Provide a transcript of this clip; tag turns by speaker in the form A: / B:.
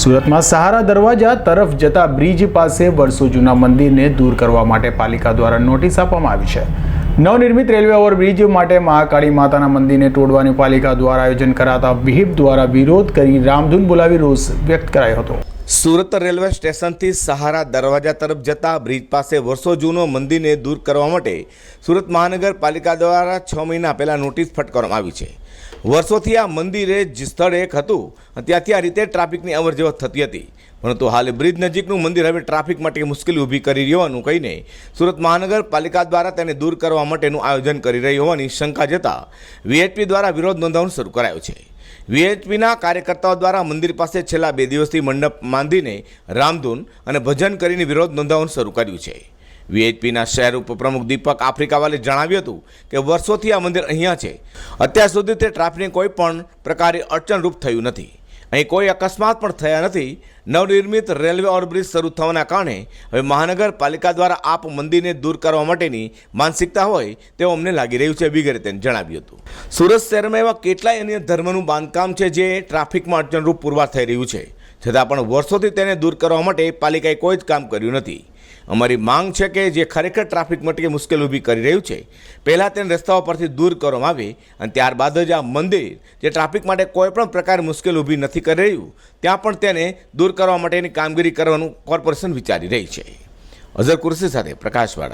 A: સુરતમાં સહારા દરવાજા તરફ જતા બ્રિજ પાસે વર્ષો જૂના મંદિરને દૂર કરવા માટે પાલિકા દ્વારા નોટિસ આપવામાં આવી છે. નવનિર્મિત રેલવે ઓવરબ્રિજ માટે મહાકાળી માતાના મંદિરને તોડવાની પાલિકા દ્વારા આયોજન કરાતા વિહિપ દ્વારા વિરોધ કરી રામધૂન બોલાવી રોષ વ્યક્ત કરાયો હતો.
B: સુરત રેલવે સ્ટેશનથી સહારા દરવાજા તરફ જતા બ્રિજ પાસે વર્ષો જૂનો મંદિરને દૂર કરવા માટે સુરત મહાનગરપાલિકા દ્વારા છ મહિના પહેલાં નોટિસ ફટકારવામાં આવી છે. વર્ષોથી આ મંદિરે જે સ્થળ એક હતું. ત્યાંથી આ રીતે ટ્રાફિકની અવરજવર થતી હતી. પરંતુ હાલ બ્રિજ નજીકનું મંદિર હવે ટ્રાફિક માટે મુશ્કેલી ઊભી કરી રહ્યોનું કહીને સુરત મહાનગરપાલિકા દ્વારા તેને દૂર કરવા માટેનું આયોજન કરી રહી હોવાની શંકા જતા વીએચપી દ્વારા વિરોધ નોંધાવવાનું શરૂ કરાયો છે. વીએચપીના કાર્યકર્તાઓ દ્વારા મંદિર પાસે છેલ્લા બે દિવસથી મંડપ બાંધીને રામધૂન અને ભજન કરીને વિરોધ નોંધાવવાનું શરૂ કર્યું છે. વીએચપીના શહેર ઉપપ્રમુખ દીપક આફ્રિકાવાલે જણાવ્યું હતું કે વર્ષોથી આ મંદિર અહીંયા છે. અત્યાર સુધી તે ટ્રાફિકને કોઈ પણ પ્રકારે અડચણરૂપ થયું નથી. અહીં કોઈ અકસ્માત પણ થયા નથી. નવનિર્મિત રેલવે ઓવરબ્રિજ શરૂ થવાના કારણે હવે મહાનગરપાલિકા દ્વારા આપ મંદિરને દૂર કરવા માટેની માનસિકતા હોય તેવું અમને લાગી રહ્યું છે વિગેરે તેને જણાવ્યું હતું. સુરત શહેરમાં એવા કેટલાય અન્ય ધર્મનું બાંધકામ છે, જે ટ્રાફિકમાં અડચણરૂપ પુરવાર થઈ રહ્યું છે. છતાં પણ વર્ષોથી તેને દૂર કરવા માટે પાલિકાએ કોઈ જ કામ કર્યું નથી. અમારી માંગ છે કે જે ખરેખર ટ્રાફિક માટે મુશ્કેલ ઊભી કરી રહ્યું છે, પહેલાં તેને રસ્તાઓ પરથી દૂર કરવામાં આવે અને ત્યારબાદ જ આ મંદિર, જે ટ્રાફિક માટે કોઈ પણ પ્રકારે મુશ્કેલ ઊભી નથી કરી રહ્યું, ત્યાં પણ તેને દૂર કરવા માટેની કામગીરી કરવાનું કોર્પોરેશન વિચારી રહી છે. અઝર કુરશી સાથે પ્રકાશવાળા.